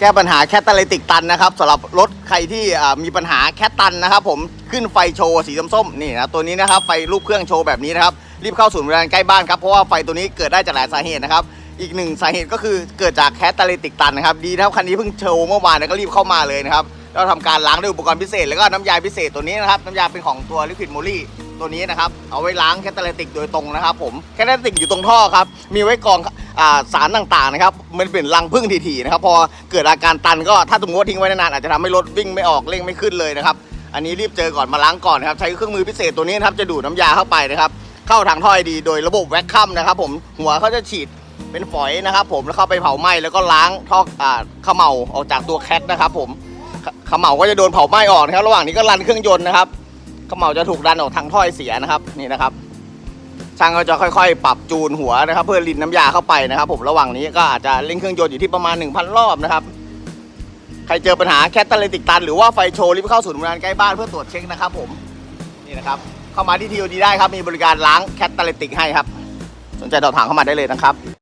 แก้ปัญหาแคตตาลิติกตันนะครับสำหรับรถใครที่มีปัญหาแคตตันนะครับผมขึ้นไฟโชว์สีส้มๆนี่นะตัวนี้นะครับไฟรูปเครื่องโชว์แบบนี้นะครับรีบเข้าศูนย์บริการใกล้บ้านครับเพราะว่าไฟตัวนี้เกิดได้จากหลายสาเหตุนะครับอีกหนึ่งสาเหตุก็คือเกิดจากแคตตาลิติกตันนะครับดีนะครับคันนี้เพิ่งโชว์เมื่อวานก็รีบเข้ามาเลยนะครับเราทำการล้างด้วยอุปกรณ์พิเศษแล้วก็น้ำยาพิเศษตัวนี้นะครับน้ำยาเป็นของตัวลิควิดโมลี่ ตัวนี้นะครับ เอาไว้ล้างแคตตาลิติกโดยตรงนะครับ ผมแคตตาลิติกอยู่ตรงท่อครับ มีไว้กรองสารต่างๆนะครับ มันเป็นรังพึ่งถี่ๆนะครับ พอเกิดอาการตันก็ถ้าสมมติว่าทิ้งไว้นานๆอาจจะทำให้รถวิ่งไม่ออกเร่งไม่ขึ้นเลยนะครับ อันนี้รีบเจอก่อนมาล้างก่อนนะครับ ใช้เครื่องมือพิเศษตัวนี้นะครับ จะดูดน้ำยาเข้าไปนะครับ เข้าทางท่อไอดี โดยระบบแว็กคัมนะครับ ผม หัวเขาจะฉีดเป็นฝอยนะครับ ผม แล้วเข้าไปเผาไหม้แล้วก็ล้างท่ออ่าเขมเหลาออกจากตัวแคทนะครับ ผมเขมเหลาก็จะโดนเผาไหม้ออกนะครับ ระหว่างนี้ก็รันเครื่องยนต์นะครับ ขมเหลาจะถูกดันออกทางท่อไอเสียนะครับนี่นะครับ ช่างก็จะค่อยๆ ปรับจูนหัวนะครับ เพื่อลินน้ำยาเข้าไปนะครับ ผมระหว่างนี้ก็อาจจะเร่งเครื่องยนต์อยู่ที่ประมาณ 1,000 รอบนะครับใครเจอปัญหาแคตตาลิติกตัน หรือว่าไฟโชว์รีบเข้าศูนย์บริการใกล้บ้านเพื่อตรวจเช็คนะครับ ผมนี่นะครับเข้ามาที่ทีโอดีได้ครับมีบริการล้างแคตตาลิติกให้ครับ สนใจสอบถามเข้ามาได้เลยนะครับ